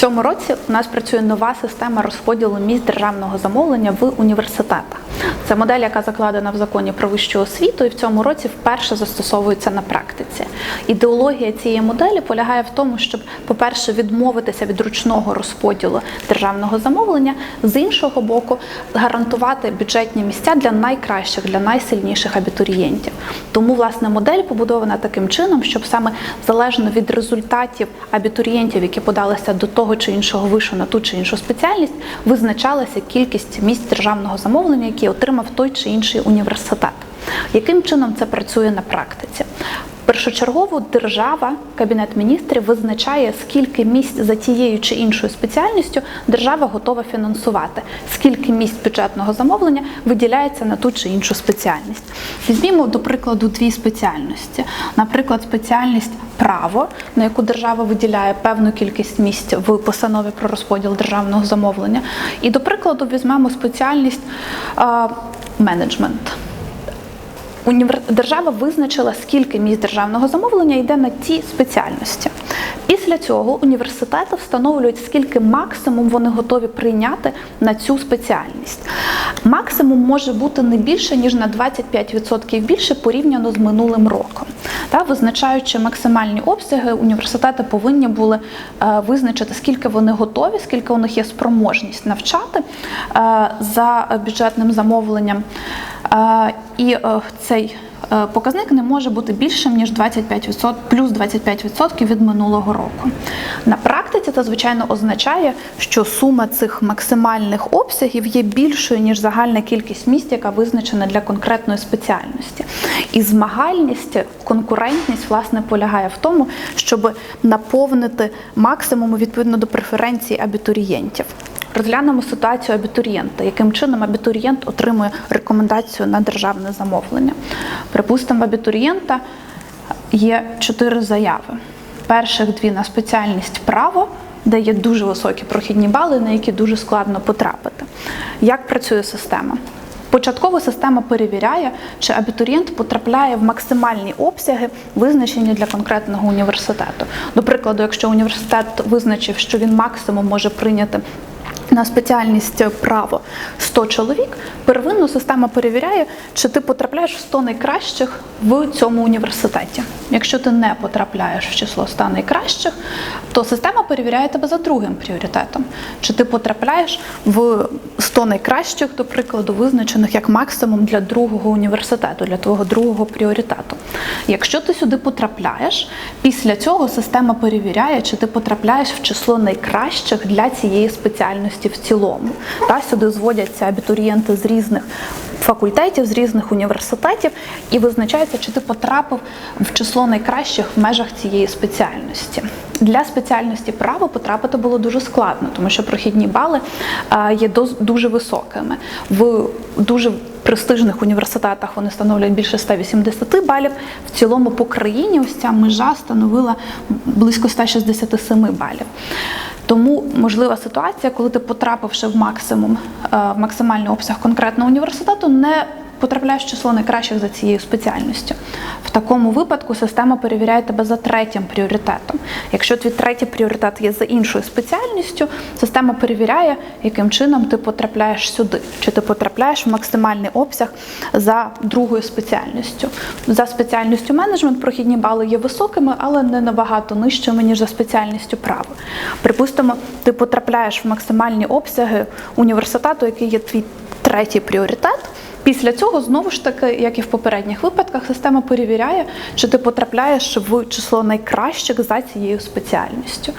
цьому році у нас працює нова система розподілу місць державного замовлення в університетах. Це модель, яка закладена в законі про вищу освіту, і в цьому році вперше застосовується на практиці. Ідеологія цієї моделі полягає в тому, щоб, по-перше, відмовитися від ручного розподілу державного замовлення, з іншого боку, гарантувати бюджетні місця для найкращих, для найсильніших абітурієнтів. Тому власне модель побудована таким чином, щоб саме залежно від результатів абітурієнтів, які подалися до того чи іншого вишу на ту чи іншу спеціальність, визначалася кількість місць державного замовлення, які отримав той чи інший університет. Яким чином це працює на практиці? Першочергово держава, кабінет міністрів визначає, скільки місць за тією чи іншою спеціальністю держава готова фінансувати, скільки місць бюджетного замовлення виділяється на ту чи іншу спеціальність. Візьмімо до прикладу дві спеціальності. Наприклад, спеціальність право, на яку держава виділяє певну кількість місць в постанові про розподіл державного замовлення. І до прикладу візьмемо спеціальність менеджмент. Держава визначила, скільки місць державного замовлення йде на ті спеціальності. Після цього університети встановлюють, скільки максимум вони готові прийняти на цю спеціальність. Максимум може бути не більше, ніж на 25% більше порівняно з минулим роком. Та, визначаючи максимальні обсяги, університети повинні були е, визначити, скільки вони готові, скільки у них є спроможність навчати е, за бюджетним замовленням. І е, цей е, показник не може бути більшим ніж 25%, плюс 25% від минулого року. На практиці це звичайно означає, що сума цих максимальних обсягів є більшою ніж загальна кількість місць, яка визначена для конкретної спеціальності. І змагальність, конкурентність власне полягає в тому, щоб наповнити максимум відповідно до преференцій абітурієнтів. Розглянемо ситуацію абітурієнта, яким чином абітурієнт отримує рекомендацію на державне замовлення. Припустимо, абітурієнта є чотири заяви. Перших дві на спеціальність право, де є дуже високі прохідні бали, на які дуже складно потрапити. Як працює система? Початково система перевіряє, чи абітурієнт потрапляє в максимальні обсяги, визначені для конкретного університету. До прикладу, якщо університет визначив, що він максимум може прийняти на спеціальність право 100 чоловік, первинно система перевіряє, чи ти потрапляєш в 100 найкращих в цьому університеті. Якщо ти не потрапляєш в число 100 найкращих, то система перевіряє тебе за другим пріоритетом. Чи ти потрапляєш в 100 найкращих, до прикладу, визначених як максимум для другого університету, для твого другого пріоритету. Якщо ти сюди потрапляєш, після цього система перевіряє, чи ти потрапляєш в число найкращих для цієї спеціальності в цілому. Та сюди зводяться абітурієнти з різних факультетів, з різних університетів, і визначається, чи ти потрапив в число найкращих в межах цієї спеціальності. Для спеціальності право потрапити було дуже складно, тому що прохідні бали е, є дуже високими. В дуже престижних університетах вони становлять більше 180 балів. В цілому по країні ось ця межа становила близько 167 балів. Тому можлива ситуація, коли ти потрапивши в максимум е, в максимальний обсяг конкретного університету, не потрапляєш в число найкращих за цією спеціальністю. В такому випадку система перевіряє тебе за третім пріоритетом. Якщо твій третій пріоритет є за іншою спеціальністю, система перевіряє, яким чином ти потрапляєш сюди, чи ти потрапляєш в максимальний обсяг за другою спеціальністю. За спеціальністю менеджмент прохідні бали є високими, але не набагато нижчими, ніж за спеціальністю право. Припустимо, ти потрапляєш в максимальні обсяги університету, який є твій третій пріоритет. Після цього знову ж таки, як і в попередніх випадках, система перевіряє, чи ти потрапляєш в число найкращих за цією спеціальністю.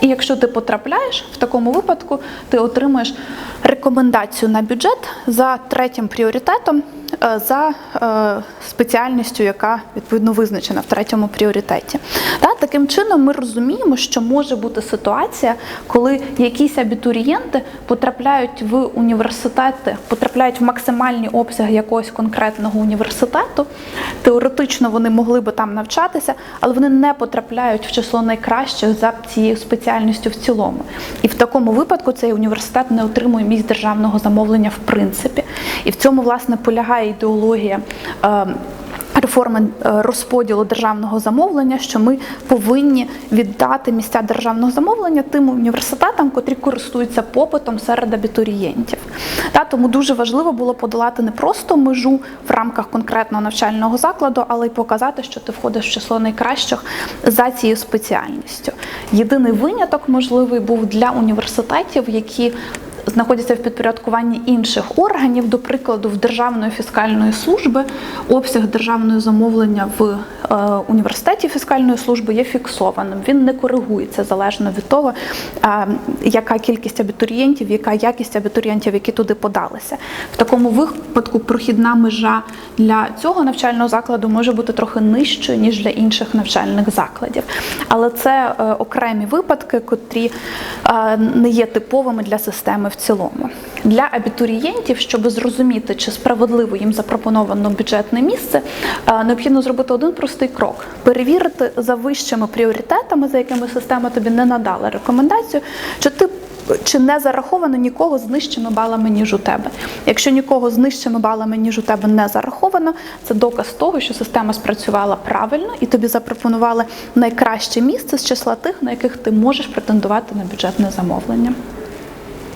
І якщо ти потрапляєш, в такому випадку ти отримуєш рекомендацію на бюджет за третім пріоритетом, за е, спеціальністю, яка відповідно визначена в третьому пріоритеті. Та, таким чином ми розуміємо, що може бути ситуація, коли якісь абітурієнти потрапляють в університети, потрапляють в максимальні обсяги якогось конкретного університету. Теоретично вони могли би там навчатися, але вони не потрапляють в число найкращих за цією спеціальністю в цілому. І в такому випадку цей університет не отримує місць державного замовлення в принципі. І в цьому власне полягає ідеологія. е, реформи е, розподілу державного замовлення, що ми повинні віддати місця державного замовлення тим університетам, котрі користуються попитом серед абітурієнтів. Та, тому дуже важливо було подолати не просто межу в рамках конкретного навчального закладу, але й показати, що ти входиш в число найкращих за цією спеціальністю. Єдиний виняток можливий був для університетів, які знаходяться в підпорядкуванні інших органів, до прикладу, в Державної фіскальної служби обсяг державного замовлення в е, університеті фіскальної служби є фіксованим. Він не коригується залежно від того, е, яка кількість абітурієнтів, яка якість абітурієнтів, які туди подалися. В такому випадку прохідна межа для цього навчального закладу може бути трохи нижчою ніж для інших навчальних закладів. Але це е, окремі випадки, котрі не є типовими для системи в цілому. Для абітурієнтів, щоб зрозуміти, чи справедливо їм запропоновано бюджетне місце, е, необхідно зробити один простий крок: перевірити за вищими пріоритетами, за якими система тобі не надала рекомендацію, чи ти чи не зараховано нікого з нижчими балами, ніж у тебе. Якщо нікого з нижчими балами, ніж у тебе не зараховано, це доказ того, що система спрацювала правильно і тобі запропонували найкраще місце з числа тих, на яких ти можеш претендувати на бюджетне замовлення.